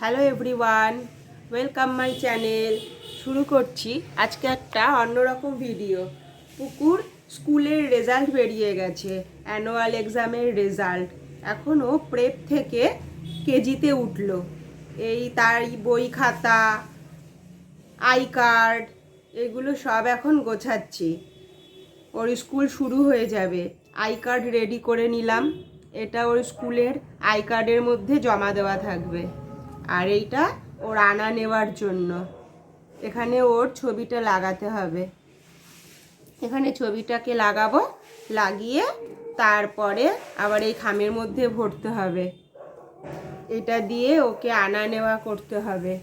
Hello everyone welcome my channel শুরু করছি। আজকে একটা অন্যরকম ভিডিও পুকুর স্কুলের রেজাল্ট বেরিয়ে গেছে অ্যানুয়াল এক্সামের রেজাল্ট এখনও প্রেপ থেকে কেজিতে উঠল। এই তার বই খাতা আই কার্ড এগুলো সব এখন গোছাচ্ছি। ওর স্কুল শুরু হয়ে যাবে। আই কার্ড রেডি করে নিলাম। এটা ওর স্কুলের আই কার্ডের মধ্যে জমা দেওয়া থাকবে। আর এইটা ওর আনা নেওয়ার জন্য। এখানে ওর ছবিটা লাগাতে হবে। এখানে ছবিটাকে লাগাবো, লাগিয়ে তারপরে আবার এই খামের মধ্যে ভরতে হবে। এটা দিয়ে ওকে আনা নেওয়া করতে হবে।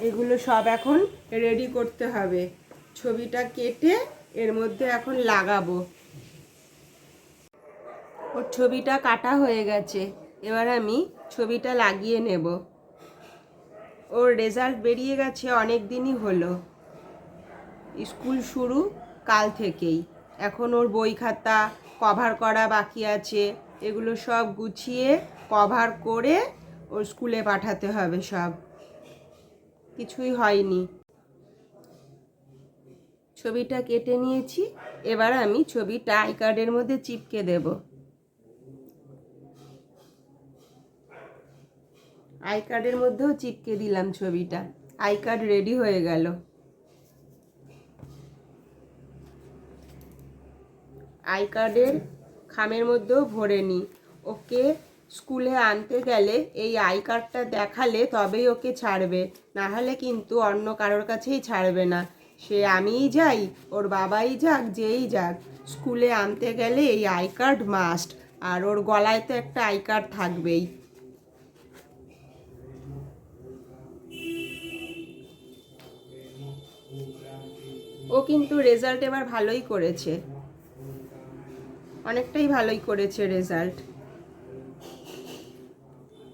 এগুলো সব এখন রেডি করতে হবে। ছবিটা কেটে এর মধ্যে এখন লাগাবো। ওর ছবিটা কাটা হয়ে গেছে। এবার আমি ছবিটা লাগিয়ে নেব। ওর রেজাল্ট বেরিয়ে গেছে অনেক দিনই হলো। স্কুল শুরু কাল থেকেই। এখন ওর বই খাতা কভার করা বাকি আছে। এগুলো সব গুছিয়ে কভার করে ওর স্কুলে পাঠাতে হবে সব। কিছুই হয়নি। ছবিটা কেটে নিয়েছি। এবার আমি ছবিটা আই কার্ডের মধ্যে চিপকে দেব। আই কার্ডের মধ্যেও চিপকে দিলাম ছবিটা। আই কার্ড রেডি হয়ে গেল। আই কার্ডের খামের মধ্যেও ভরে নি। ওকে স্কুলে আনতে গেলে এই আই কার্ডটা দেখালে তবেই ওকে ছাড়বে। না হলে কিন্তু অন্য কারোর কাছেই ছাড়বে না। সে আমিই যাই, ওর বাবাই যাক, যেই যাক। স্কুলে আনতে গেলে এই আই কার্ড মাস্ট, আর ওর গলায় তো একটা আই কার্ড থাকবেই। ও কিন্তু রেজাল্ট এবার ভালোই করেছে। অনেকটাই ভালোই করেছে রেজাল্ট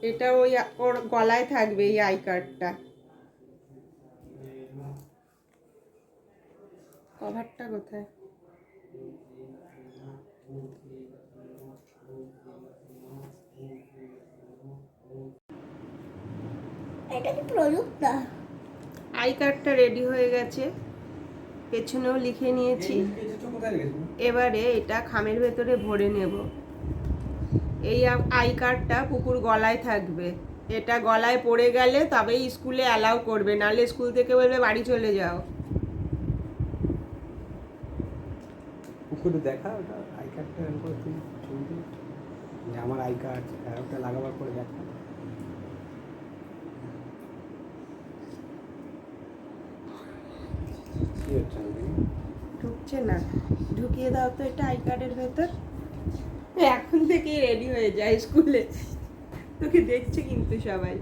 এটা ওই ওর গলায় থাকবে এই আই কার্ডটা কভারটা কোথায়? এটা কি প্রযুক্তা আই কার্ডটা রেডি হয়ে গেছে। পেছনেও লিখে নিয়েছি। এবারে এটা খামের ভেতরে ভরে নেব। এই আই কার্ডটা পুকুর গলায় থাকবে। এটা গলায় পড়ে গেলে তবেই স্কুলে অ্যালাউ করবে, নাহলে স্কুল থেকে বলবে, বাড়ি চলে যাও। দেখা আই কার্ডটা। যে আমার আই কার্ড লাগাবার পরে দেখা। কি হচ্ছে ঢুকছে না। ঢুকিয়ে দাও তো এটা আই কার্ডের ভেতর। এখন থেকেই রেডি হয়ে যায় স্কুলে। তোকে দেখছে কিন্তু সবাই।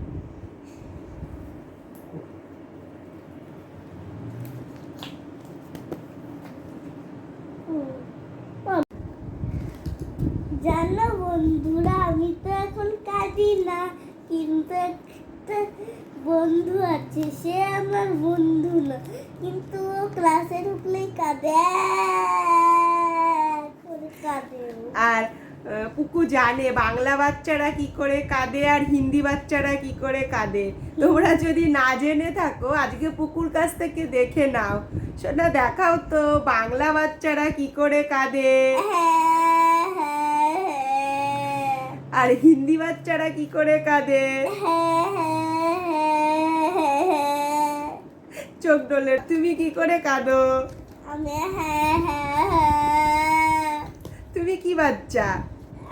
জানো বন্ধুরা আমি তো এখন কাঁদি না কিন্তু একটা বন্ধু আছে সে আমার বন্ধু না কিন্তু ও ক্লাসে ঢুকলেই কাঁদে কাঁদে আর পুকু জানে বাংলা বাচ্চারা কি করে কাঁদে আর হিন্দি বাচ্চারা কি করে কাঁদে। তোমরা যদি না জেনে থাকো আজকে পুকুর কাছ থেকে দেখে নাও। শোনা দেখাও তো বাংলা বাচ্চারা কি করে কাঁদে। হ্যাঁ হ্যাঁ হ্যাঁ। আর হিন্দি বাচ্চারা কি করে কাঁদে। হ্যাঁ হ্যাঁ হ্যাঁ চোখ ডোলে তুমি কি করে কাঁদো? আমি হ্যাঁ হ্যাঁ হ্যাঁ। তুমি কি বাচ্চা?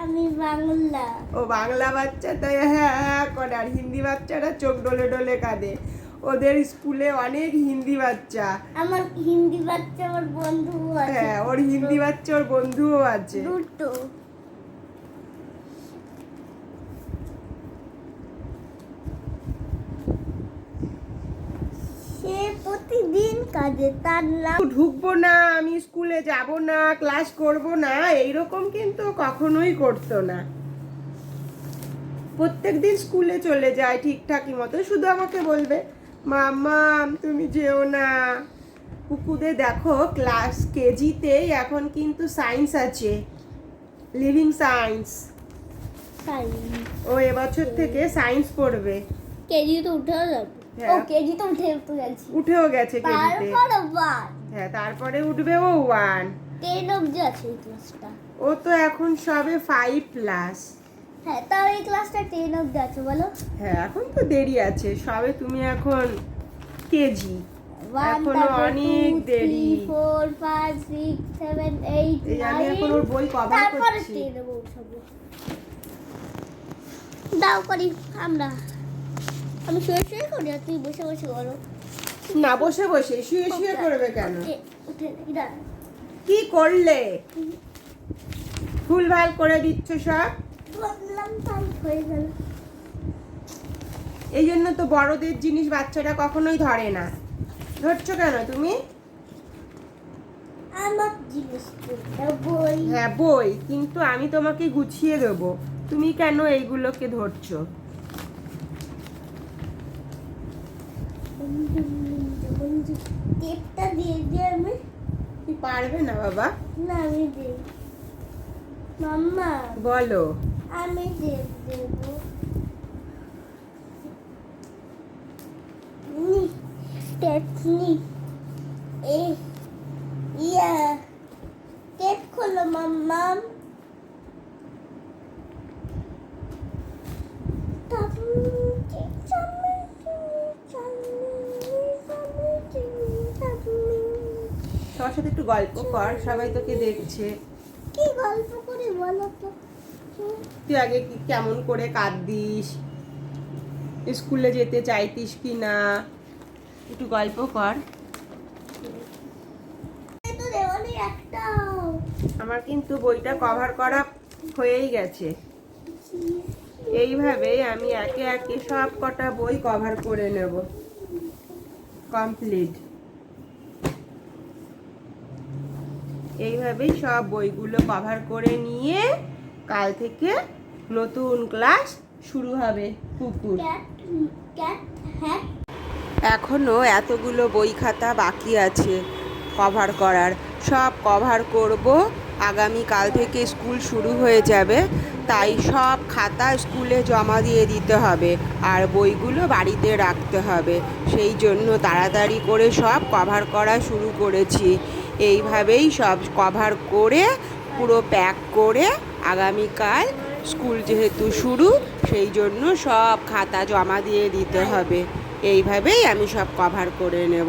আমি বাংলা। ও বাংলা বাচ্চা তাই হ্যাঁ হ্যাঁ করে। আর হিন্দি বাচ্চারা চোখ ডলে ডলে কাঁদে। ওদের স্কুলে অনেক হিন্দি বাচ্চা। আমার হিন্দি বাচ্চা আমার বন্ধু আছে। হ্যাঁ ওর হিন্দি বাচ্চা ওর বন্ধুও আছে। দুটো সে প্রতিদিন কাজে তার ঢুকবো না আমি স্কুলে যাব না ক্লাস করব না এইরকম কিন্তু কখনোই করতো না। প্রত্যেকদিন স্কুলে চলে যায় ঠিকঠাকই মতো শুধু আমাকে বলবে মাম্মা তুমি যেও না। পুকুদে দেখো ক্লাস কেজিতেই এখন কিন্তু সায়েন্স আছে লিভিং সায়েন্স। তাই ও এবছর থেকে সায়েন্স পড়বে। কেজি তো উঠেও যাবে। ও হ্যাঁ। উঠে উঠে উঠেও গেছে কেজিতে হ্যাঁ তারপরে উঠবে ও ওয়ান টেন অব্দি আছে এই ক্লাসটা ও তো এখন সবে ফাইভ প্লাস হ্যাঁ তাও এই ক্লাসটা টেন অব্দি আছে বলো। হ্যাঁ এখন তো দেরি আছে। সবে তুমি এখন কেজি। এখনও অনেক দেরি। Four five six seven eight এই আমি এখন ওর বই কভার তারপরে করছি। টেনে দাও করি আমরা। আমি শুয়ে শুয়ে করি আর তুই বসে বসে করো। না বসে বসে শুয়ে শুয়ে করবে কেন। কি করলে? ভুলভাল করে দিচ্ছ সব? এই জন্য তো বড়দের জিনিস বাচ্চারা কখনোই ধরে না। ধরছো কেন তুমি? আমার জিনিস বই। হ্যাঁ বই কিন্তু আমি তোমাকে গুছিয়ে দেবো। তুমি কেন এইগুলোকে ধরছো বন্ধু, বন্ধু, বন্ধু। টেপটা দিয়ে দিয়ে আমি। কি পারবে না বাবা। না আমি দেব। মাম্মা। বলো। আমি দেব দেব। নি টেপ নি এ ইয়া। টেপ খোলো মাম্মা। সবার সাথে একটু গল্প কর সবাই তোকে দেখছে। কি গল্প করে বলো তো? তুই আগে কি কেমন করে কাঁদিস স্কুলে যেতে চাইতিস কি না? একটু গল্প কর। আমার কিন্তু বইটা কভার করা হয়েই গেছে। এইভাবে আমি একে একে সব কটা বই কভার করে নেব। কমপ্লিট এইভাবেই সব বইগুলো কভার করে নিয়ে কাল থেকে নতুন ক্লাস শুরু হবে কুকুর। ক্যাট এখনও এতগুলো বই খাতা বাকি আছে কভার করার। সব কভার করব আগামী কাল থেকে স্কুল শুরু হয়ে যাবে তাই সব খাতা স্কুলে জমা দিয়ে দিতে হবে আর বইগুলো বাড়িতে রাখতে হবে। সেই জন্য তাড়াতাড়ি করে সব কভার করা শুরু করেছি। এইভাবেই সব কভার করে, পুরো প্যাক করে আগামীকাল স্কুল যেহেতু শুরু, সেই জন্য সব খাতা জমা দিয়ে দিতে হবে। এইভাবেই আমি সব কভার করে নেব।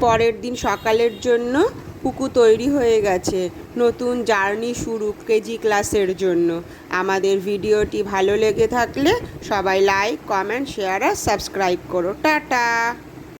পরের দিন সকালের জন্য পুকু তৈরি হয়ে গেছে, নতুন জার্নি শুরু কেজি ক্লাসের জন্য। আমাদের ভিডিওটি ভালো লেগে থাকলে সবাই লাইক কমেন্ট শেয়ার আর সাবস্ক্রাইব করো। টাটা!